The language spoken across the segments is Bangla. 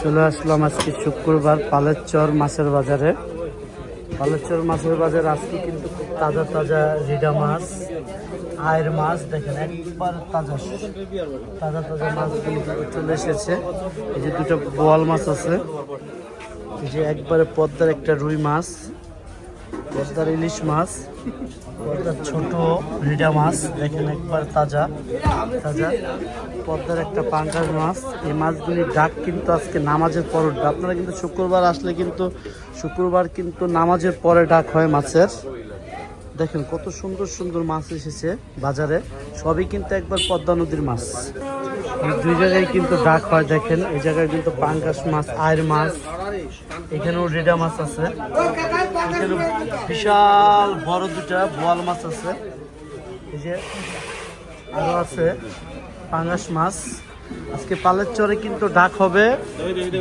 চলে আসলাম আজকে শুক্রবার পালেরচর মাছের বাজারে। পালেরচর মাছের বাজার আজকে কিন্তু তাজা তাজা রিডা মাছ, আয়ের মাছ, দেখেন একবার তাজা তাজা তাজা মাছগুলো চলে এসেছে। এই যে দুটো বোয়াল মাছ আছে, এই যে একবারে পদ্মার একটা রুই মাছ। পদ্মার ইলিশ মাছ পদ্মার ছোট রিডা মাছ, দেখেন একবার তাজা তাজা। পদ্মার একটা পাঙ্কাশ মাছ। এই মাছগুলির ডাক কিন্তু আজকে নামাজের পর উঠবে। আপনারা কিন্তু শুক্রবার আসলে কিন্তু, শুক্রবার কিন্তু নামাজের পরে ডাক হয় মাছের। দেখেন কত সুন্দর সুন্দর মাছ এসেছে বাজারে। সবই কিন্তু একবার পদ্মা নদীর মাছ। দুই জায়গায় কিন্তু ডাক হয়, দেখেন। এই জায়গায় কিন্তু পাঙ্কাশ মাছ আয়ের মাছ এখানেও রেডা মাছ আছে। এখানে বিশাল বড় দুটা বোয়াল মাছ আছে। এই যে আরও আছে পাঙ্গাস মাছ। আজকে পালের চরে কিন্তু ডাক হবে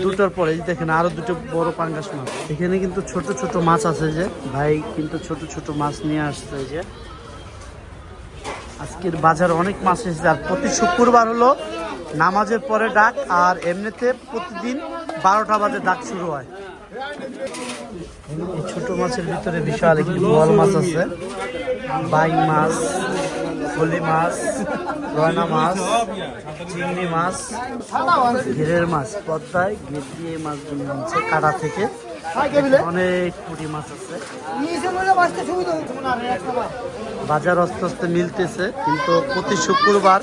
দুটোর পরে। দেখেন, আরও দুটো বড় পাঙ্গাস মাছ। এখানে কিন্তু ছোট ছোট মাছ আছে যে। ভাই কিন্তু ছোট ছোট মাছ নিয়ে আসছে যে। আজকের বাজার অনেক মাছ এসেছে। আর প্রতি শুক্রবার হলো নামাজের পরে ডাক, আর এমনিতে প্রতিদিন বারোটা বাজে দাগ শুরু হয়। ছোট মাছের ভিতরে বিশাল একটি বল মাছ আছে। বাই মাছ ফলি মাছ, রয়না মাছ, চিংড়ি মাছ, ঘেরের মাছ, পদ্মায় ঘের দিয়ে মাছ কাটা থেকে। অনেক পুঁটি মাছ আছে। বাজার আস্তে আস্তে মিলতেছে কিন্তু প্রতি শুক্রবার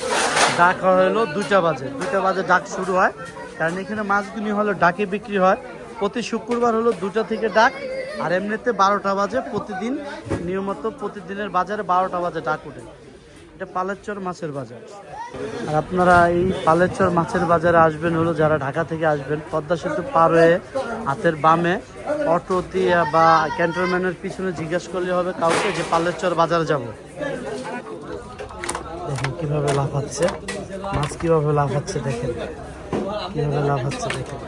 ডাক হলো দুটা বাজে। দুটা বাজে ডাক শুরু হয় কারণ এখানে মাছগুলি হলো ডাকে বিক্রি হয়। প্রতি শুক্রবার হলো দুটা থেকে ডাক আর এমনিতে বারোটা বাজে প্রতিদিন নিয়মিত প্রতিদিনের বাজারে বারোটা বাজে ডাক ওঠে। এটা পালেরচর মাছের বাজার। আর আপনারা এই পালেরচর মাছের বাজারে আসবেন হলো যারা ঢাকা থেকে আসবেন, পদ্মা সেতু পার হয়ে হাতের বামে অটো দিয়ে বা ক্যান্টনমেন্টের পিছনে জিজ্ঞেস করলে হবে কাউকে যে পালেরচর বাজার যাব। দেখেন কীভাবে লাফাচ্ছে, মাছ কীভাবে লাফাচ্ছে দেখেন, কীভাবে লাফাচ্ছে দেখেন।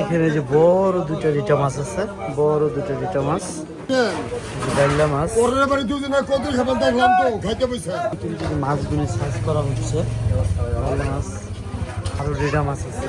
এখানে যে বড় দুটো রিটা মাছ আছে বড় দুটো রিটা মাছ। ডাইলা মাছ। মাছগুলি সাইজ করা হচ্ছে ভালো মাছ আরও রেডা মাছ আছে।